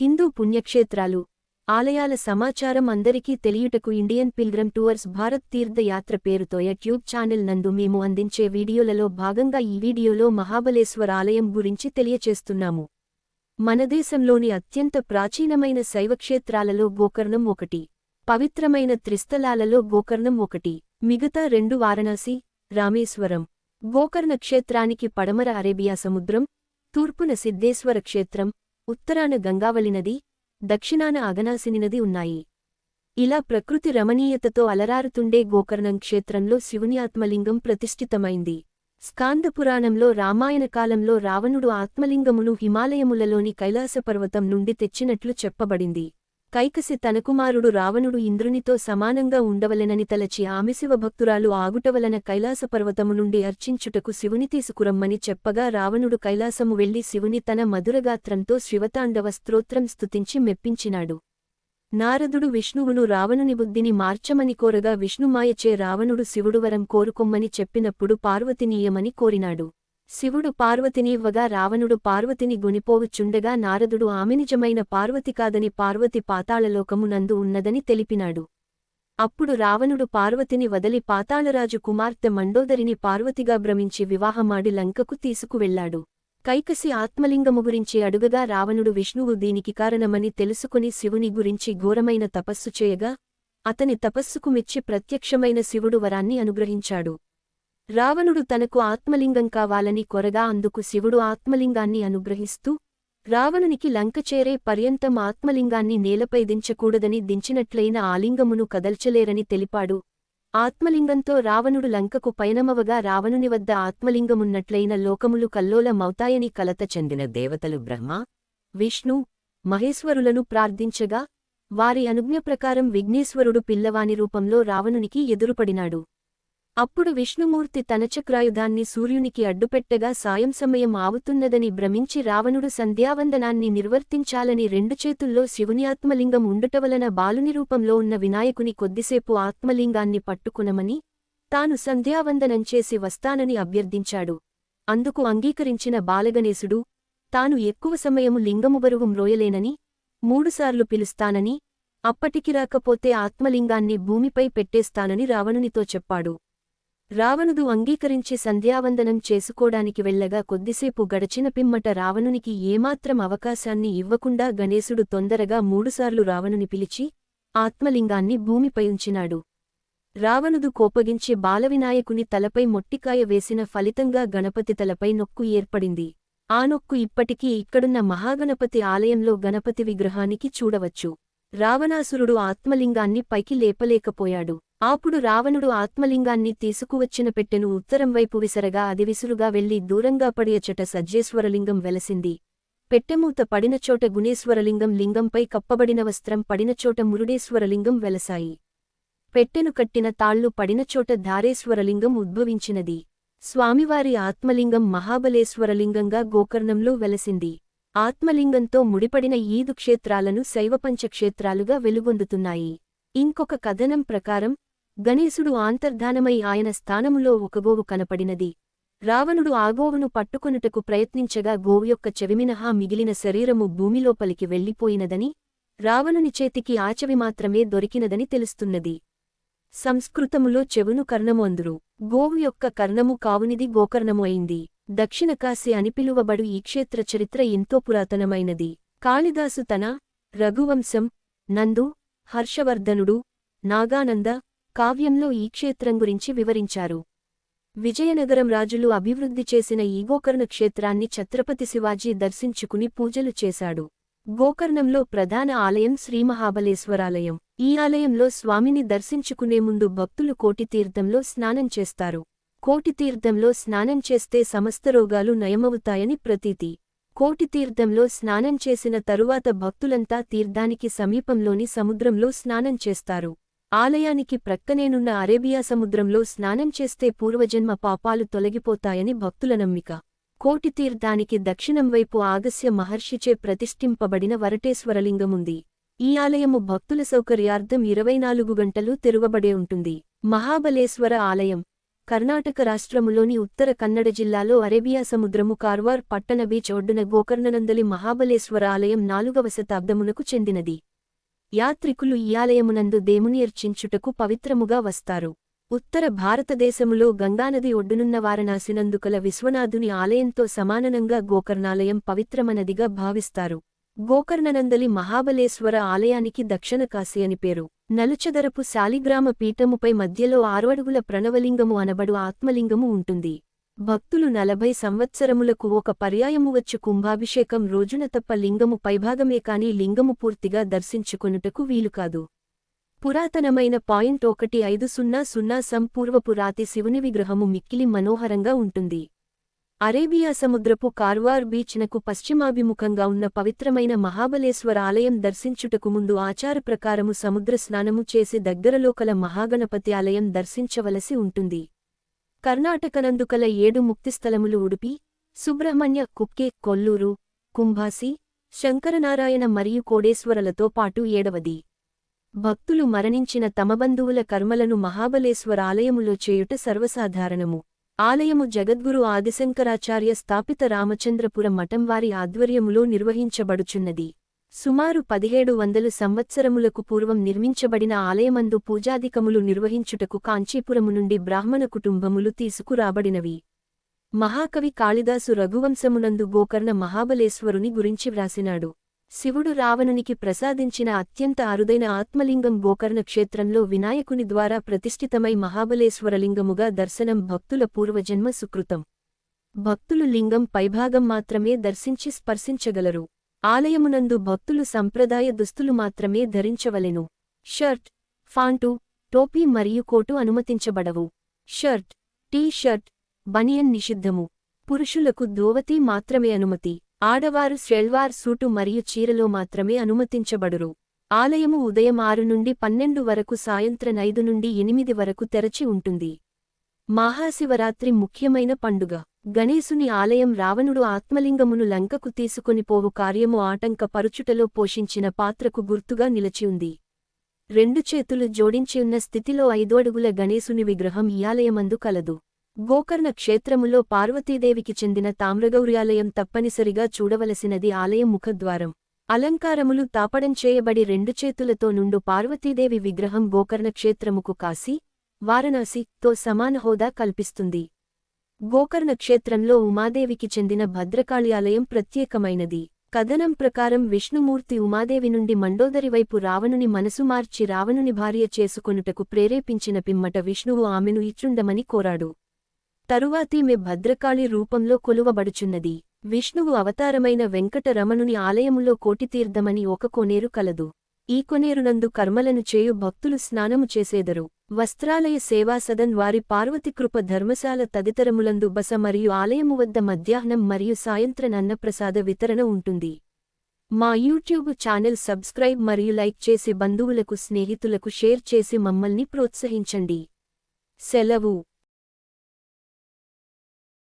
హిందూ పుణ్యక్షేత్రాలు ఆలయాల సమాచారం అందరికీ తెలియుటకు ఇండియన్ పిల్గ్రమ్ టూర్స్ భారత్ తీర్థయాత్ర పేరుతో యూట్యూబ్ ఛానల్ నందు మేము అందించే వీడియోలలో భాగంగా ఈ వీడియోలో మహాబలేశ్వర ఆలయం గురించి తెలియచేస్తున్నాము. మన దేశంలోని అత్యంత ప్రాచీనమైన శైవక్షేత్రాలలో గోకర్ణం ఒకటి పవిత్రమైన త్రిస్థలాలలో గోకర్ణం ఒకటి మిగతా రెండు వారణాసి రామేశ్వరం గోకర్ణ క్షేత్రానికి పడమర అరేబియా సముద్రం తూర్పున సిద్ధేశ్వర క్షేత్రం ఉత్తరాన గంగావళి నది దక్షిణాన అగనాసిని నది ఉన్నాయి. ఇలా ప్రకృతి రమణీయతతో అలరారుతుండే గోకర్ణం క్షేత్రంలో శివుని ఆత్మలింగం ప్రతిష్ఠితమైంది. స్కాందపురాణంలో రామాయణ కాలంలో రావణుడు ఆత్మలింగమును హిమాలయములలోని కైలాసపర్వతం నుండి తెచ్చినట్లు చెప్పబడింది. కైకసి తన కుమారుడు రావణుడు ఇంద్రునితో సమానంగా ఉండవలెనని తలచి ఆమె శివభక్తురాలు ఆగుటవలన కైలాసపర్వతము నుండి అర్చించుటకు శివుని తీసుకురమ్మని చెప్పగా రావణుడు కైలాసము వెళ్ళి శివుని తన మధురగాత్రంతో శివతాండవ స్తోత్రం స్తుతించి మెప్పించినాడు. నారదుడు విష్ణువును రావణుని బుద్ధిని మార్చమని కోరగా విష్ణుమాయచే రావణుడు శివుడు వరం కోరుకొమ్మని చెప్పినప్పుడు పార్వతినీయమని కోరినాడు. శివుడు పార్వతినివ్వగా రావణుడు పార్వతిని గునిపోవుచుండగా నారదుడు ఆమెనిజమైన పార్వతి కాదని పార్వతి పాతాళలోకము నందు ఉన్నదని తెలిపినాడు. అప్పుడు రావణుడు పార్వతిని వదలి పాతాళరాజు కుమార్తె మండోదరిని పార్వతిగా భ్రమించి వివాహమాడి లంకకు తీసుకువెళ్ళాడు కైకసి ఆత్మలింగము గురించి అడుగగా రావణుడు విష్ణువు దీనికి కారణమని తెలుసుకుని శివుని గురించి ఘోరమైన తపస్సు చేయగా అతని తపస్సుకు మెచ్చి ప్రత్యక్షమైన శివుడు వరాన్ని అనుగ్రహించాడు. రావణుడు తనకు ఆత్మలింగం కావాలని కొరగా అందుకు శివుడు ఆత్మలింగాన్ని అనుగ్రహిస్తూ రావణునికి లంక చేరే పర్యంతం ఆత్మలింగాన్ని నేలపై దించకూడదని దించినట్లయిన ఆలింగమును కదల్చలేరని తెలిపాడు. ఆత్మలింగంతో రావణుడు లంకకు పయనమవగా రావణుని వద్ద ఆత్మలింగమున్నట్లయిన లోకములు కల్లోలమవుతాయని కలత చెందిన దేవతలు బ్రహ్మ విష్ణు మహేశ్వరులను ప్రార్థించగా వారి అనుజ్ఞ ప్రకారం విఘ్నేశ్వరుడు పిల్లవాని రూపంలో రావణునికి ఎదురుపడినాడు. అప్పుడు విష్ణుమూర్తి తన చక్రాయుధాన్ని సూర్యునికి అడ్డుపెట్టగా సాయం సమయం ఆవుతున్నదని భ్రమించి రావణుడు సంధ్యావందనాన్ని నిర్వర్తించాలని రెండు చేతుల్లో శివుని ఆత్మలింగం ఉండుటవలన బాలుని రూపంలో ఉన్న వినాయకుని కొద్దిసేపు ఆత్మలింగాన్ని పట్టుకునమని తాను సంధ్యావందనం చేసి వస్తానని అభ్యర్థించాడు. అందుకు అంగీకరించిన బాలగణేశుడు తాను ఎక్కువ సమయము లింగముబరువు మ్రోయలేనని మూడుసార్లు పిలుస్తానని అప్పటికి రాకపోతే ఆత్మలింగాన్ని భూమిపై పెట్టేస్తానని రావణునితో చెప్పాడు. రావణుడు అంగీకరించి సంధ్యావందనం చేసుకోడానికి వెళ్ళగా కొద్దిసేపు గడచిన పిమ్మట రావణునికి ఏమాత్రం అవకాశాన్ని ఇవ్వకుండా గణేశుడు తొందరగా మూడుసార్లు రావణుని పిలిచి ఆత్మలింగాన్ని భూమిపై ఉంచినాడు. రావణుడు కోపగించి బాలవినాయకుని తలపై మొట్టికాయ వేసిన ఫలితంగా గణపతి తలపై నొక్కు ఏర్పడింది. ఆ నొక్కు ఇప్పటికీ ఇక్కడున్న మహాగణపతి ఆలయంలో గణపతి విగ్రహానికి చూడవచ్చు. రావణాసురుడు ఆత్మలింగాన్ని పైకి లేపలేకపోయాడు. ఆపుడు రావణుడు ఆత్మలింగాన్ని తీసుకువచ్చిన పెట్టెను ఉత్తరం వైపు విసరగా అది విసురుగా వెళ్ళి దూరంగా పడియచట సజ్జేశ్వరలింగం వెలసింది. పెట్టెమూత పడినచోట గుణేశ్వరలింగం లింగంపై కప్పబడిన వస్త్రం పడినచోట మురుడేశ్వరలింగం వెలసాయి. పెట్టెను కట్టిన తాళ్ళు పడినచోట ధారేశ్వరలింగం ఉద్భవించినది. స్వామివారి ఆత్మలింగం మహాబలేశ్వరలింగంగా గోకర్ణంలో వెలసింది. ఆత్మలింగంతో ముడిపడిన ఈదు క్షేత్రాలను శైవపంచక్షేత్రాలుగా వెలుగొందుతున్నాయి. ఇంకొక కథనం ప్రకారం గణేశుడు ఆంతర్ధానమై ఆయన స్థానములో ఒకగోవు కనపడినది. రావణుడు ఆ గోవును పట్టుకొనుటకు ప్రయత్నించగా గోవు యొక్క చెవిమినహా మిగిలిన శరీరము భూమిలోపలికి వెళ్ళిపోయినదని రావణుని చేతికి ఆచవి మాత్రమే దొరికినదని తెలుస్తున్నది. సంస్కృతములో చెవును కర్ణము అందురు. గోవు యొక్క కర్ణము కావునిది గోకర్ణము అయింది. దక్షిణకాశి అని పిలువబడు ఈ క్షేత్ర చరిత్ర ఎంతో పురాతనమైనది. కాళిదాసు తన రఘువంశం నందు హర్షవర్ధనుడు నాగానంద కావ్యంలో ఈ క్షేత్రం గురించి వివరించారు. విజయనగరం రాజులు అభివృద్ధి చేసిన ఈ గోకర్ణ క్షేత్రాన్ని ఛత్రపతి శివాజీ దర్శించుకుని పూజలు చేశాడు. గోకర్ణంలో ప్రధాన ఆలయం శ్రీమహాబలేశ్వరాలయం. ఈ ఆలయంలో స్వామిని దర్శించుకునే ముందు భక్తులు కోటితీర్థంలో స్నానం చేస్తారు. కోటితీర్థంలో స్నానం చేస్తే సమస్త రోగాలు నయమవుతాయని ప్రతీతి. కోటితీర్థంలో స్నానం చేసిన తరువాత భక్తులంతా తీర్థానికి సమీపంలోని సముద్రంలో స్నానం చేస్తారు. ఆలయానికి ప్రక్కనేనున్న అరేబియా సముద్రంలో స్నానం చేస్తే పూర్వజన్మ పాపాలు తొలగిపోతాయని భక్తుల నమ్మిక. కోటితీర్థానికి దక్షిణం వైపు ఆగస్య మహర్షిచే ప్రతిష్ఠింపబడిన వరటేశ్వరలింగముంది. ఈ ఆలయము భక్తుల సౌకర్యార్థం ఇరవై నాలుగు గంటలు తెరువబడే ఉంటుంది. మహాబలేశ్వర ఆలయం. కర్ణాటక రాష్ట్రములోని ఉత్తర కన్నడ జిల్లాలో అరేబియా సముద్రము కార్వార్ పట్టణ బీచ్ ఒడ్డున గోకర్ణనందలి మహాబలేశ్వర ఆలయం నాలుగవ శతాబ్దమునకు చెందినది. యాత్రికులు ఈ ఆలయమునందు దేముని అర్చించుటకు పవిత్రముగా వస్తారు. ఉత్తర భారతదేశములో గంగానది ఒడ్డునున్న వారణాసినందుకల విశ్వనాథుని ఆలయంతో సమాననంగా గోకర్ణాలయం పవిత్రమనదిగా భావిస్తారు. గోకర్ణనందలి మహాబలేశ్వర ఆలయానికి దక్షిణ కాశీ అని పేరు. నలుచదరపు శాలిగ్రామ పీఠముపై మధ్యలో ఆరుఅడుగుల ప్రణవలింగము అనబడు ఆత్మలింగము ఉంటుంది. భక్తులు నలభై సంవత్సరములకు ఒక పర్యాయము వచ్చు కుంభాభిషేకం రోజున తప్ప లింగము పైభాగమే కాని లింగము పూర్తిగా దర్శించుకొనుటకు వీలుకాదు పురాతనమైన పాయింట్ ఒకటి ఐదు సున్నా సున్నా సంపూర్వపు రాతి శివుని విగ్రహము మిక్కిలి మనోహరంగా ఉంటుంది. అరేబియా సముద్రపు కార్వార్ బీచ్నకు పశ్చిమాభిముఖంగా ఉన్న పవిత్రమైన మహాబలేశ్వర ఆలయం దర్శించుటకు ముందు ఆచార ప్రకారము సముద్ర స్నానము చేసి దగ్గరలో కల మహాగణపతి ఆలయం దర్శించవలసి ఉంటుంది. కర్ణాటకనందుకల ఏడు ముక్తిస్థలములు ఉడుపి సుబ్రహ్మణ్య కుక్కే కొల్లూరు కుంభాసి శంకరనారాయణ మరియు కోడేశ్వరలతో పాటు ఏడవది. భక్తులు మరణించిన తమ బంధువుల కర్మలను మహాబలేశ్వర ఆలయములో చేయుట సర్వసాధారణము. ఆలయము జగద్గురు ఆదిశంకరాచార్య స్థాపిత రామచంద్రపుర మఠం వారి ఆధ్వర్యములో నిర్వహించబడుచున్నది. సుమారు పదిహేడు వందలు సంవత్సరములకు పూర్వం నిర్మించబడిన ఆలయమందు పూజాధికములు నిర్వహించుటకు కాంచీపురము నుండి బ్రాహ్మణ కుటుంబములు తీసుకురాబడినవి. మహాకవి కాళిదాసు రఘువంశమునందు గోకర్ణ మహాబలేశ్వరుని గురించి వ్రాసినాడు. శివుడు రావణునికి ప్రసాదించిన అత్యంత అరుదైన ఆత్మలింగం గోకర్ణ క్షేత్రంలో వినాయకుని ద్వారా ప్రతిష్ఠితమై మహాబలేశ్వరలింగముగా దర్శనం భక్తుల పూర్వజన్మ సుకృతం. భక్తులు లింగం పైభాగం మాత్రమే దర్శించి స్పర్శించగలరు. ఆలయమునందు భక్తులు సంప్రదాయ దుస్తులు మాత్రమే ధరించవలెను. షర్ట్ ఫాంటు టోపీ మరియు కోటు అనుమతించబడవు. షర్ట్ టీ షర్ట్ బనియన్ నిషిద్ధము. పురుషులకు ధోవతి మాత్రమే అనుమతి. ఆడవారు షెల్వార్ సూటు మరియు చీరలో మాత్రమే అనుమతించబడురు. ఆలయము ఉదయం ఆరు నుండి పన్నెండు వరకు సాయంత్రం ఐదు నుండి ఎనిమిది వరకు తెరచి ఉంటుంది. మహాశివరాత్రి ముఖ్యమైన పండుగ. గణేశుని ఆలయం రావణుడు ఆత్మలింగమును లంకకు తీసుకొనిపోవు కార్యము ఆటంక పరుచుటలో పోషించిన పాత్రకు గుర్తుగా నిలచిఉంది రెండు చేతులు జోడించియున్న స్థితిలో ఐదోడుగుల గణేశుని విగ్రహం ఈ ఆలయమందు కలదు. గోకర్ణ క్షేత్రములో పార్వతీదేవికి చెందిన తామ్రగౌర్యాలయం తప్పనిసరిగా చూడవలసినది ఆలయం ముఖద్వారం. అలంకారములు తాపడం చేయబడి రెండు చేతులతో నుండు పార్వతీదేవి విగ్రహం గోకర్ణ క్షేత్రముకు కాశీ వారణాసి తో సమాన హోదా కల్పిస్తుంది. గోకర్ణ క్షేత్రంలో ఉమాదేవికి చెందిన భద్రకాళి ఆలయం ప్రత్యేకమైనది. కథనం ప్రకారం విష్ణుమూర్తి ఉమాదేవి నుండి మండోదరి వైపు రావణుని మనసు మార్చి రావణుని భార్య చేసుకొనుటకు ప్రేరేపించిన పిమ్మట విష్ణువు ఆమెను ఇచ్చుండమని కోరాడు. తరువాతీమె భద్రకాళి రూపంలో కొలువబడుచున్నది. విష్ణువు అవతారమైన వెంకటరమణుని ఆలయములో కోటితీర్థమని ఒక కొనేరు కలదు. ఈ కొనేరునందు కర్మలను చేయు భక్తులు స్నానము చేసేదరు. వస్త్రాలయ సేవాసదన్ వారి పార్వతికృప ధర్మశాల తదితరములందు బస మరియు ఆలయము వద్ద మధ్యాహ్నం మరియు సాయంత్రం అన్నప్రసాద వితరణ ఉంటుంది. మా యూట్యూబ్ ఛానల్ సబ్స్క్రైబ్ మరియు లైక్ చేసి బంధువులకు స్నేహితులకు షేర్ చేసి మమ్మల్ని ప్రోత్సహించండి. సెలవు.